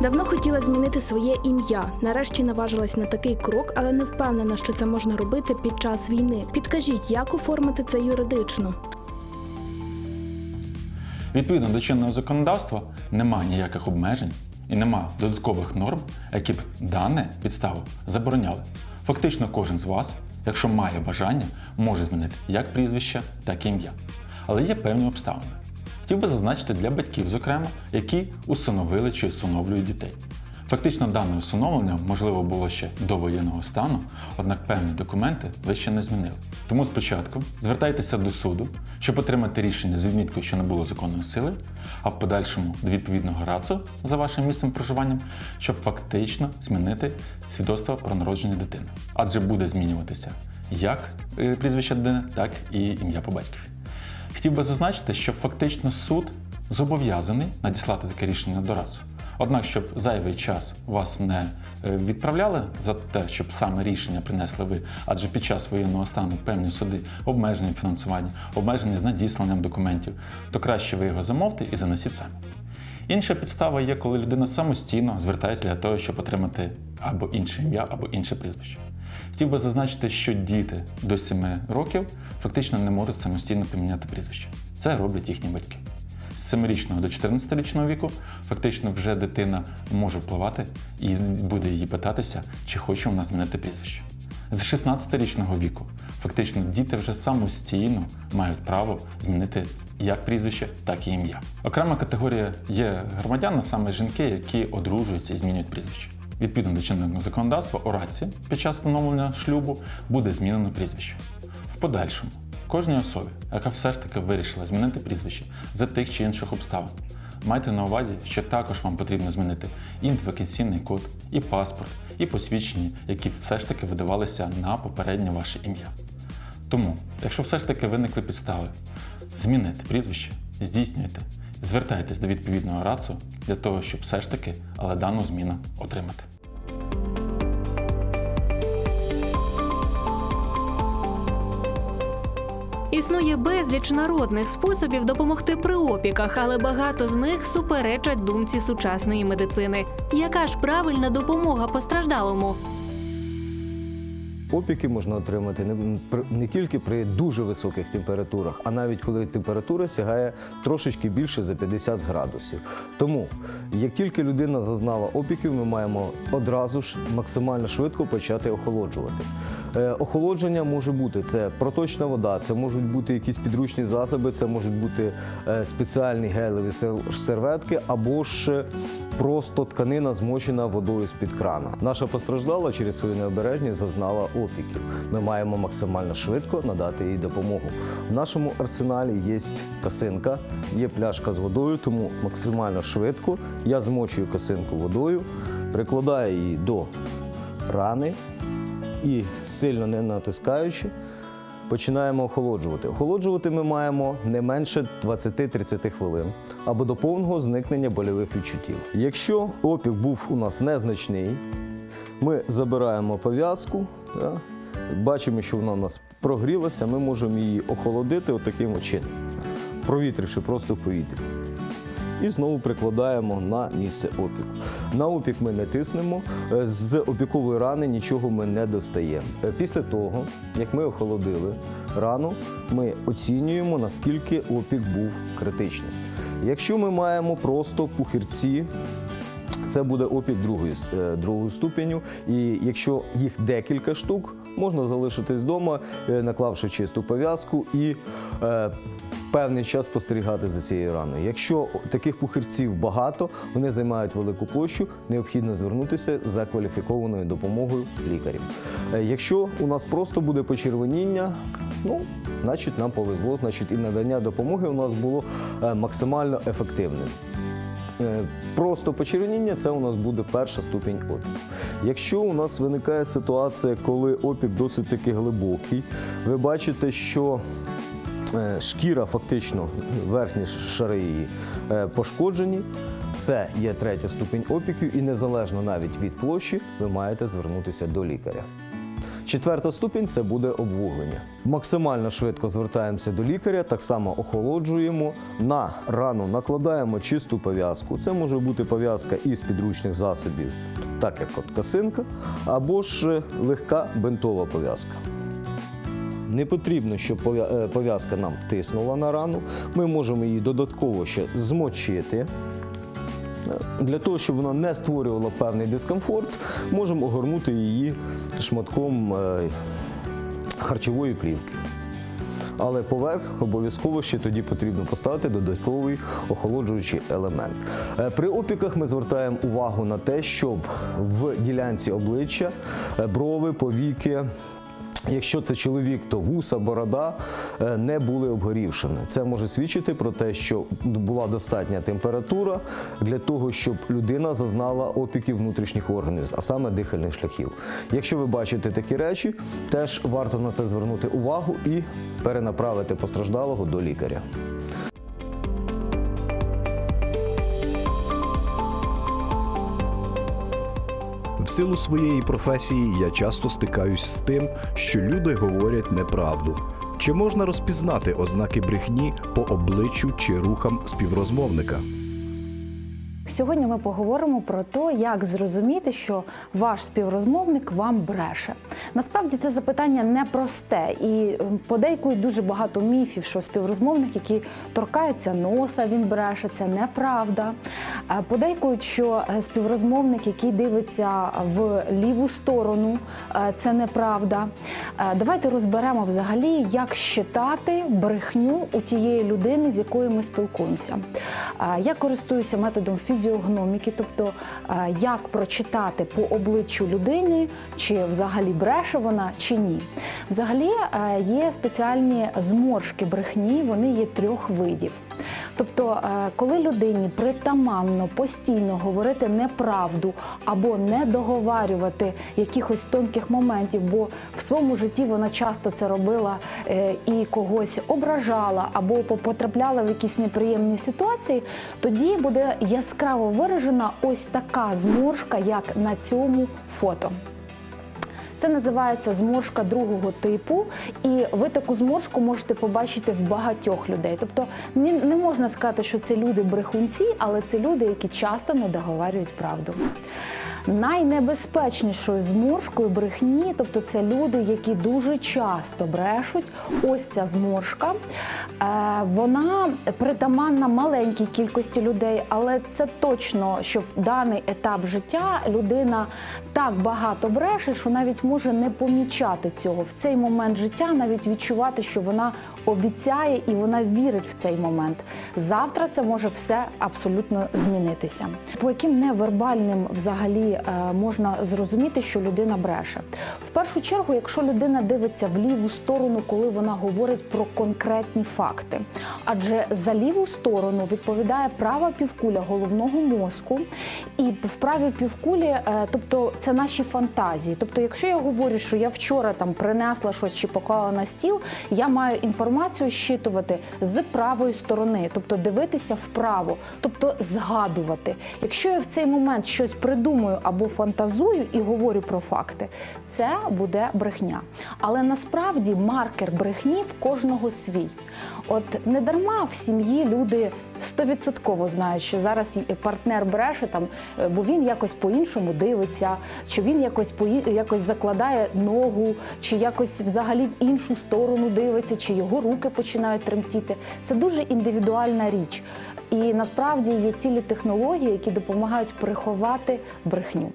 Давно хотіла змінити своє ім'я. Нарешті наважилась на такий крок, але не впевнена, що це можна робити під час війни. Підкажіть, як оформити це юридично? Відповідно до чинного законодавства немає ніяких обмежень і нема додаткових норм, які б дане підставу забороняли. Фактично, кожен з вас, якщо має бажання, може змінити як прізвище, так і ім'я. Але є певні обставини. Хотів би зазначити для батьків, зокрема, які усиновили чи усиновлюють дітей. Фактично, дане усиновлення можливо було ще до воєнного стану, однак певні документи ви ще не змінили. Тому спочатку звертайтеся до суду, щоб отримати рішення з відміткою, що не було законної сили, а в подальшому до відповідного РАЦУ за вашим місцем проживання, щоб фактично змінити свідоцтво про народження дитини. Адже буде змінюватися як е, прізвище дитини, так і ім'я по батькові. Хотів би зазначити, що фактично суд зобов'язаний надіслати таке рішення до РАЦУ. Однак, щоб зайвий час вас не е, відправляли за те, щоб саме рішення принесли ви, адже під час воєнного стану певні суди обмежені в фінансуванні, обмежені з надісланням документів, то краще ви його замовте і занесіть самі. Інша підстава є, коли людина самостійно звертається для того, щоб отримати або інше ім'я, або інше прізвище. Хотів би зазначити, що діти до 7 років фактично не можуть самостійно поміняти прізвище. Це роблять їхні батьки. З 7-річного до 14-річного віку фактично вже дитина може впливати і буде її питатися, чи хоче вона змінити прізвище. З 16-річного віку фактично діти вже самостійно мають право змінити як прізвище, так і ім'я. Окрема категорія є громадян, саме жінки, які одружуються і змінюють прізвище. Відповідно до чинного законодавства, у раці під час встановлення шлюбу буде змінено прізвище. В подальшому кожній особі, яка все ж таки вирішила змінити прізвище за тих чи інших обставин, майте на увазі, що також вам потрібно змінити ідентифікаційний код, і паспорт, і посвідчення, які все ж таки видавалися на попереднє ваше ім'я. Тому, якщо все ж таки виникли підстави змінити прізвище, здійснюйте, звертайтесь до відповідного РАЦУ для того, щоб все ж таки але дану зміну отримати. Існує безліч народних способів допомогти при опіках, але багато з них суперечать думці сучасної медицини. Яка ж правильна допомога постраждалому? Опіки можна отримати не, не тільки при дуже високих температурах, а навіть коли температура сягає трошечки більше за 50 градусів. Тому, як тільки людина зазнала опіків, ми маємо одразу ж максимально швидко почати охолоджувати. Е, охолодження може бути це проточна вода, це можуть бути якісь підручні засоби, це можуть бути е, спеціальні гелеві серветки або ж просто тканина змочена водою з-під крана. Наша постраждала через свою необережність зазнала опіків. Ми маємо максимально швидко надати їй допомогу. В нашому арсеналі є косинка, є пляшка з водою, тому максимально швидко я змочую косинку водою, прикладаю її до рани і сильно не натискаючи. Починаємо охолоджувати. Охолоджувати ми маємо не менше 20-30 хвилин або до повного зникнення больових відчуттів. Якщо опік був у нас незначний, ми забираємо пов'язку, бачимо, що вона у нас прогрілася, ми можемо її охолодити отаким от чином, провітривши просто в повітрі. І знову прикладаємо на місце опіку. На опік ми не тиснемо, е, з опікової рани нічого ми не достаємо. Е, Після того, як ми охолодили рану, ми оцінюємо, наскільки опік був критичний. Якщо ми маємо просто пухирці, це буде опік другої, е, другого ступеню. І якщо їх декілька штук, можна залишитись вдома, наклавши чисту пов'язку і певний час спостерігати за цією раною. Якщо таких пухирців багато, вони займають велику площу, необхідно звернутися за кваліфікованою допомогою лікарів. Е, Якщо у нас просто буде почервоніння, ну, значить нам повезло, значить і надання допомоги у нас було е, максимально ефективним. Е, Просто почервоніння це у нас буде перша ступінь опіку. Якщо у нас виникає ситуація, коли опік досить таки глибокий, ви бачите, що шкіра фактично, верхні шари її е, пошкоджені. Це є третя ступінь опіків, і незалежно навіть від площі, ви маєте звернутися до лікаря. Четверта ступінь це буде обвуглення. Максимально швидко звертаємося до лікаря, так само охолоджуємо. На рану накладаємо чисту пов'язку. Це може бути пов'язка із підручних засобів, так як от косинка, або ж е, легка бинтова пов'язка. Не потрібно, щоб е, пов'язка нам тиснула на рану. Ми можемо її додатково ще змочити. Для того, щоб вона не створювала певний дискомфорт, можемо огорнути її шматком е, харчової плівки. Але поверх обов'язково ще тоді потрібно поставити додатковий охолоджуючий елемент. Е, При опіках ми звертаємо увагу на те, щоб в ділянці обличчя е, брови, повіки. Якщо це чоловік, то вуса, борода е, не були обгорівшими. Це може свідчити про те, що була достатня температура для того, щоб людина зазнала опіків внутрішніх органів, а саме дихальних шляхів. Якщо ви бачите такі речі, теж варто на це звернути увагу і перенаправити постраждалого до лікаря. Силу своєї професії я часто стикаюсь з тим, що люди говорять неправду. Чи можна розпізнати ознаки брехні по обличчю чи рухам співрозмовника? Сьогодні ми поговоримо про те, як зрозуміти, що ваш співрозмовник вам бреше. Насправді це запитання непросте і подейкують дуже багато міфів, що співрозмовник, який торкається носа, він бреше. Це неправда. Е, Подейкують, що е, співрозмовник, який дивиться в ліву сторону, е, це неправда. Давайте розберемо взагалі, як щитати брехню у тієї людини, з якою ми спілкуємося. Я користуюся методом фізіогноміки, тобто е, як прочитати по обличчю людини, чи взагалі бреше вона, чи ні. Взагалі е, є спеціальні зморшки брехні, вони є трьох видів. Тобто, е, коли людині притаманно постійно говорити неправду або не договарювати якихось тонких моментів, бо в своєму житті вона часто це робила е, і когось ображала або потрапляла в якісь неприємні ситуації, тоді буде яскраво виражена ось така зморшка, як на цьому фото. Це називається зморшка другого типу, і ви таку зморшку можете побачити в багатьох людей. Тобто не, не можна сказати, що це люди брехунці, але це люди, які часто не договарюють правду. Найнебезпечнішою зморшкою брехні, тобто це люди, які дуже часто брешуть. Ось ця зморшка. Е, вона притаманна маленькій кількості людей, але це точно, що в даний етап життя людина так багато бреше, що навіть може не помічати цього в цей момент життя, навіть відчувати, що вона обіцяє і вона вірить в цей момент. Завтра це може все абсолютно змінитися. По яким невербальним взагалі е, можна зрозуміти, що людина бреше? В першу чергу, якщо людина дивиться в ліву сторону, коли вона говорить про конкретні факти, адже за ліву сторону відповідає права півкуля головного мозку, і в правій півкулі, е, тобто це наші фантазії. Тобто, якщо я говорю, що я вчора там принесла щось чи поклала на стіл, я маю інформацію щитувати з правої сторони, тобто дивитися вправо, тобто згадувати. Якщо я в цей момент щось придумаю або фантазую і говорю про факти, це буде брехня. Але насправді маркер брехні в кожного свій. От не дарма в сім'ї люди стовідсотково знають, що зараз партнер бреше там, е, бо він якось по-іншому дивиться, чи він якось по якось закладає ногу, чи якось взагалі в іншу сторону дивиться, чи його руки починають тремтіти. Це дуже індивідуальна річ. І насправді є цілі технології, які допомагають приховати брехню.